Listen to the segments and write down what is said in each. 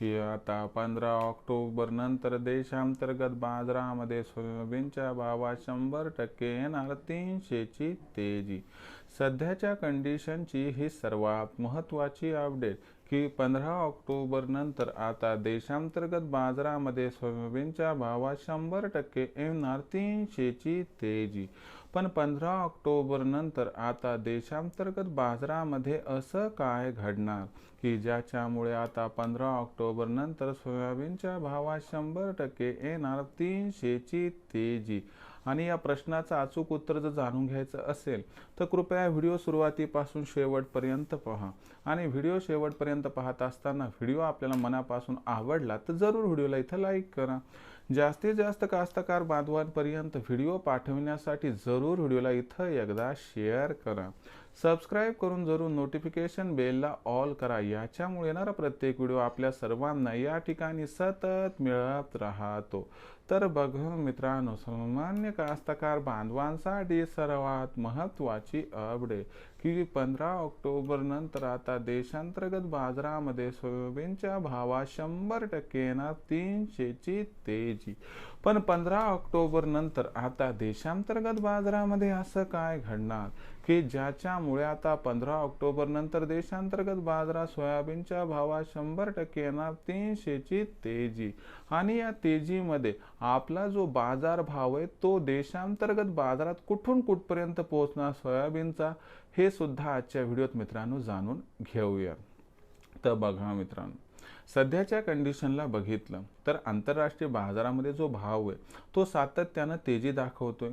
की आता पंधरा ऑक्टोबर नंतर देशांतर्गत बाजारामध्ये सोयाबीनच्या भावात शंभर टक्के येणार तीनशेची तेजी. सध्याच्या कंडिशनची ही सर्वात महत्त्वाची अपडेट की पंधरा ऑक्टोबरनंतर आता देशांतर्गत बाजारामध्ये सोयाबीनच्या भावात शंभर टक्के येणार तीनशेची तेजी. पण पंधरा ऑक्टोबरनंतर आता देशांतर्गत बाजारामध्ये असं काय घडणार? की ज्याच्यामुळे आता पंधरा ऑक्टोबरनंतर सोयाबीनच्या भावात शंभर टक्के येणार तीनशेची तेजी? आणि या प्रश्नाचं अचूक उत्तर जर जाणून घ्यायचं असेल तर कृपया व्हिडिओ सुरुवातीपासून शेवटपर्यंत पहा. आणि व्हिडिओ शेवटपर्यंत पाहत असताना व्हिडिओ आपल्याला मनापासून आवडला तर जरूर व्हिडिओला इथं लाईक करा. जास्तीत जास्त कास्तकार बांधवांपर्यंत व्हिडिओ पाठविण्यासाठी जरूर व्हिडिओला इथं एकदा शेअर करा. सबस्क्राईब करून जरूर नोटिफिकेशन बेलला ऑल करा. याच्यामुळे येणारा प्रत्येक व्हिडिओ आपल्या सर्वांना या ठिकाणी सतत मिळत राहतो. तर बघ मित्रांनो सामान्य कास्तकार बांधवांसाठी सर्वात महत्त्वाची अपडेट की पंधरा ऑक्टोबर नंतर आता देशांतर्गत बाजारामध्ये सोयाबीनच्या भावात शंभर टक्के येणार तीनशेची तेजी. पण पंधरा ऑक्टोबर नंतर आता देशांतर्गत बाजारामध्ये असं काय घडणार? की ज्याच्यामुळे आता पंधरा ऑक्टोबर नंतर देशांतर्गत बाजारात सोयाबीनच्या भावात शंभर टक्के येणार तीनशेची तेजी. आणि या तेजीमध्ये आपला जो बाजार भाव आहे तो देशांतर्गत बाजारात कुठून कुठपर्यंत पोहोचणार सोयाबीनचा? हे सुद्धा आजच्या व्हिडिओत मित्रांनो जाणून घेऊया. तर बघा मित्रांनो सध्याच्या कंडिशनला बघितलं तर आंतरराष्ट्रीय बाजारामध्ये जो भाव आहे तो सातत्यानं तेजी दाखवतोय.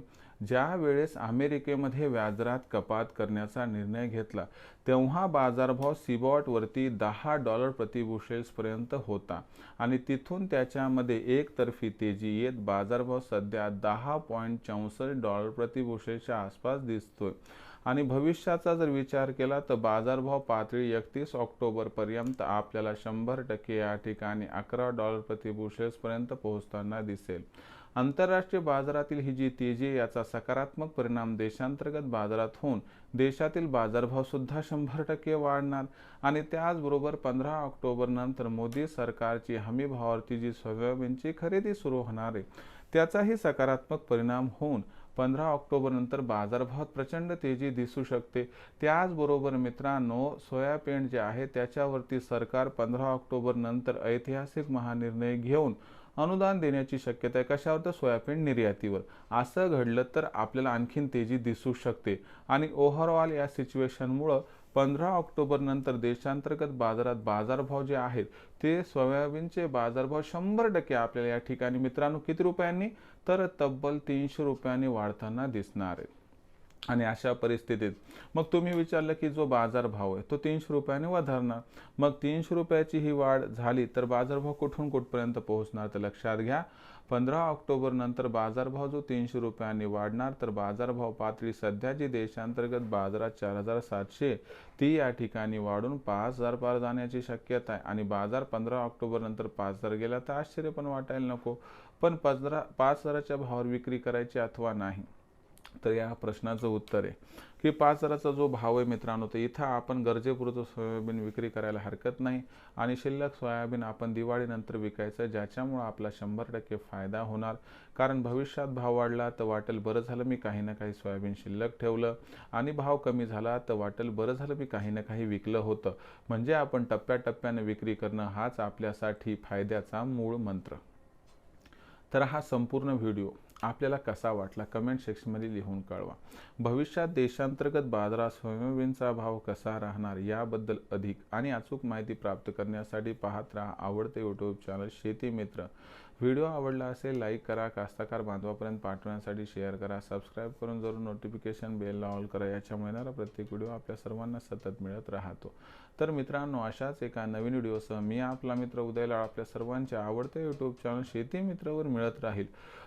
ज्या वेळेस अमेरिकेमध्ये व्याजरात कपात करण्याचा निर्णय घेतला तेव्हा बाजारभाव सिबॉटवरती दहा डॉलर प्रतिबुशेल्सपर्यंत होता. आणि तिथून त्याच्यामध्ये एकतर्फी तेजी येत बाजारभाव सध्या दहा पॉईंट चौसष्ट डॉलर प्रतिबुशेलच्या आसपास दिसतोय. आणि भविष्याचा जर विचार केला तर बाजारभाव पातळी एकतीस ऑक्टोबरपर्यंत आपल्याला शंभर टक्के या ठिकाणी अकरा डॉलर प्रतिबुशेल्सपर्यंत पोहोचताना दिसेल. आंतरराष्ट्रीय बाजारातील ही जी तेजी याचा सकारात्मक परिणाम देशांतर्गत बाजारात होऊन देशातील बाजारभाव सुद्धा शंभर टक्के वाढणार. आणि त्याचबरोबर पंधरा ऑक्टोबर नंतर मोदी सरकारची हमी भावावरती जी सोयाबीनची खरेदी सुरू होणार आहे त्याचाही सकारात्मक परिणाम होऊन पंधरा ऑक्टोबरनंतर बाजारभावात प्रचंड तेजी दिसू शकते. त्याचबरोबर मित्रांनो सोयाबीन जे आहे त्याच्यावरती सरकार पंधरा ऑक्टोबरनंतर ऐतिहासिक महानिर्णय घेऊन अनुदान देण्याची शक्यता आहे. कशावर तर सोयाबीन निर्यातीवर. असं घडलं तर आपल्याला आणखीन तेजी दिसू शकते. आणि ओव्हरऑल या सिच्युएशनमुळं पंधरा ऑक्टोबर नंतर देशांतर्गत बाजारात बाजारभाव जे आहेत ते सोयाबीनचे बाजारभाव शंभर टक्के आपल्याला या ठिकाणी मित्रांनो किती रुपयांनी? तर तब्बल तीनशे रुपयांनी वाढताना दिसणार आहेत आणि अशा परिस्थितीत. मग तुम्ही विचारलं की जो बाजारभाव आहे तो तीनशे रुपयाने वधारणार. मग तीनशे रुपयाची ही वाढ झाली तर बाजारभाव कुठून कुठपर्यंत पोहोचणार तर लक्षात घ्या. पंधरा ऑक्टोबर नंतर बाजारभाव जो तीनशे रुपयांनी वाढणार तर बाजारभाव पातळी सध्या जी देशांतर्गत बाजारात चार हजार सातशे ती या ठिकाणी वाढून पाच हजार पार जाण्याची शक्यता आहे. आणि बाजार पंधरा ऑक्टोबर नंतर पाच हजार गेला तर आश्चर्य पण वाटायला नको. पण पंधरा पाच हजाराच्या भावावर विक्री करायची अथवा नाही. तर या प्रश्नाचं उत्तर आहे. की पाच हजाराचा जो भाव आहे मित्रांनो तर इथं आपण गरजेपुरतं सोयाबीन विक्री करायला हरकत नाही आणि शिल्लक सोयाबीन आपण दिवाळीनंतर विकायचं ज्याच्यामुळं आपला शंभर टक्के फायदा होणार. कारण भविष्यात भाव वाढला तर वाटेल बरं झालं मी काही ना काही सोयाबीन शिल्लक ठेवलं आणि भाव कमी झाला तर वाटेल बरं झालं मी काही ना काही विकलं होतं. म्हणजे आपण टप्प्याटप्प्याने विक्री करणं हाच आपल्यासाठी फायद्याचा मूळ मंत्र. तर हा संपूर्ण व्हिडिओ आपल्याला कसा वाटला कमेंट सेक्शनमध्ये लिहून कळवा. भविष्यात देशांतर्गत बाजारात सोयाबीनचा भाव कसा राहणार याबद्दल अधिक आणि अचूक माहिती प्राप्त करण्यासाठी पाहत राहा आवडते यूट्यूब चॅनल शेती मित्र. व्हिडिओ आवडला असेल लाईक करा कास्ताकार बांधवापर्यंत पाठवण्यासाठी शेअर करा. सबस्क्राईब करून जरूर नोटिफिकेशन बेलला ऑल करा. याच्यामुळे येणारा प्रत्येक व्हिडिओ आपल्या सर्वांना सतत मिळत राहतो. तर मित्रांनो अशाच एका नवीन व्हिडिओसह मी आपला मित्र उदयला आपल्या सर्वांच्या आवडत्या यूट्यूब चॅनल शेती मित्रवर मिळत राहील.